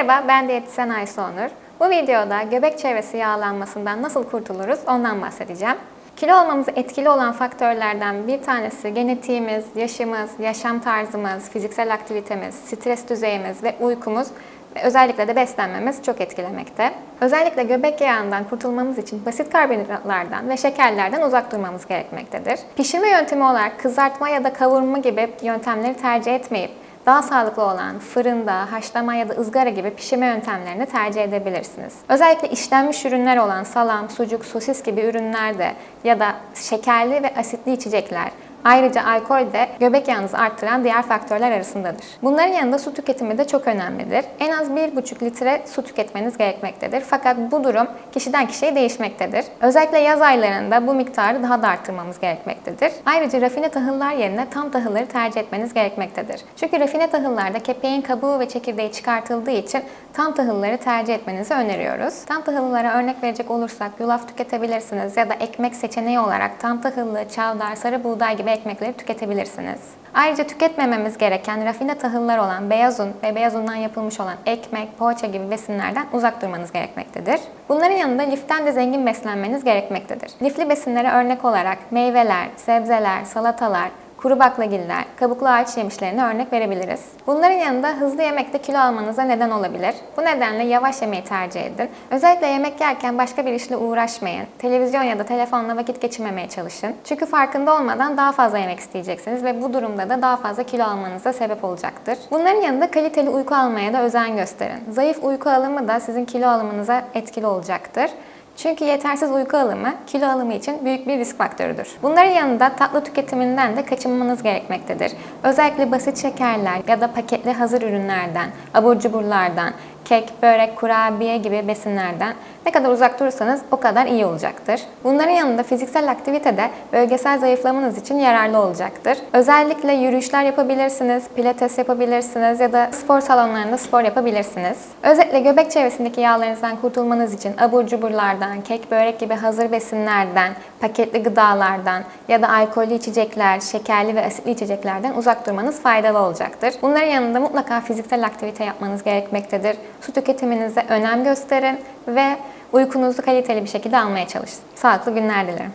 Merhaba, ben diyetisyen Aysu Onur. Bu videoda göbek çevresi yağlanmasından nasıl kurtuluruz ondan bahsedeceğim. Kilo olmamızı etkili olan faktörlerden bir tanesi genetiğimiz, yaşımız, yaşam tarzımız, fiziksel aktivitemiz, stres düzeyimiz ve uykumuz ve özellikle de beslenmemiz çok etkilemekte. Özellikle göbek yağından kurtulmamız için basit karbonhidratlardan ve şekerlerden uzak durmamız gerekmektedir. Pişirme yöntemi olarak kızartma ya da kavurma gibi yöntemleri tercih etmeyip daha sağlıklı olan fırında, haşlama ya da ızgara gibi pişirme yöntemlerini tercih edebilirsiniz. Özellikle işlenmiş ürünler olan salam, sucuk, sosis gibi ürünlerde ya da şekerli ve asitli içecekler Ayrıca alkol de göbek yağınızı arttıran diğer faktörler arasındadır. Bunların yanında su tüketimi de çok önemlidir. En az 1,5 litre su tüketmeniz gerekmektedir. Fakat bu durum kişiden kişiye değişmektedir. Özellikle yaz aylarında bu miktarı daha da arttırmamız gerekmektedir. Ayrıca rafine tahıllar yerine tam tahılları tercih etmeniz gerekmektedir. Çünkü rafine tahıllarda kepeğin kabuğu ve çekirdeği çıkartıldığı için tam tahılları tercih etmenizi öneriyoruz. Tam tahıllara örnek verecek olursak yulaf tüketebilirsiniz ya da ekmek seçeneği olarak tam tahıllı, çavdar, sarı buğday gibi ekmekleri tüketebilirsiniz. Ayrıca tüketmememiz gereken rafine tahıllar olan beyaz un ve beyaz undan yapılmış olan ekmek, poğaça gibi besinlerden uzak durmanız gerekmektedir. Bunların yanında liften de zengin beslenmeniz gerekmektedir. Lifli besinlere örnek olarak meyveler, sebzeler, salatalar, kuru baklagiller, kabuklu ağaç yemişlerine örnek verebiliriz. Bunların yanında hızlı yemekte kilo almanıza neden olabilir. Bu nedenle yavaş yemeği tercih edin. Özellikle yemek yerken başka bir işle uğraşmayın. Televizyon ya da telefonla vakit geçirmemeye çalışın. Çünkü farkında olmadan daha fazla yemek isteyeceksiniz ve bu durumda da daha fazla kilo almanıza sebep olacaktır. Bunların yanında kaliteli uyku almaya da özen gösterin. Zayıf uyku alımı da sizin kilo alımınıza etkili olacaktır. Çünkü yetersiz uyku alımı kilo alımı için büyük bir risk faktörüdür. Bunların yanında tatlı tüketiminden de kaçınmanız gerekmektedir. Özellikle basit şekerler ya da paketli hazır ürünlerden, abur cuburlardan, kek, börek, kurabiye gibi besinlerden ne kadar uzak durursanız o kadar iyi olacaktır. Bunların yanında fiziksel aktivite de bölgesel zayıflamanız için yararlı olacaktır. Özellikle yürüyüşler yapabilirsiniz, pilates yapabilirsiniz ya da spor salonlarında spor yapabilirsiniz. Özellikle göbek çevresindeki yağlarınızdan kurtulmanız için abur cuburlardan, kek, börek gibi hazır besinlerden, paketli gıdalardan ya da alkollü içecekler, şekerli ve asitli içeceklerden uzak durmanız faydalı olacaktır. Bunların yanında mutlaka fiziksel aktivite yapmanız gerekmektedir. Su tüketiminize önem gösterin ve uykunuzu kaliteli bir şekilde almaya çalışın. Sağlıklı günler dilerim.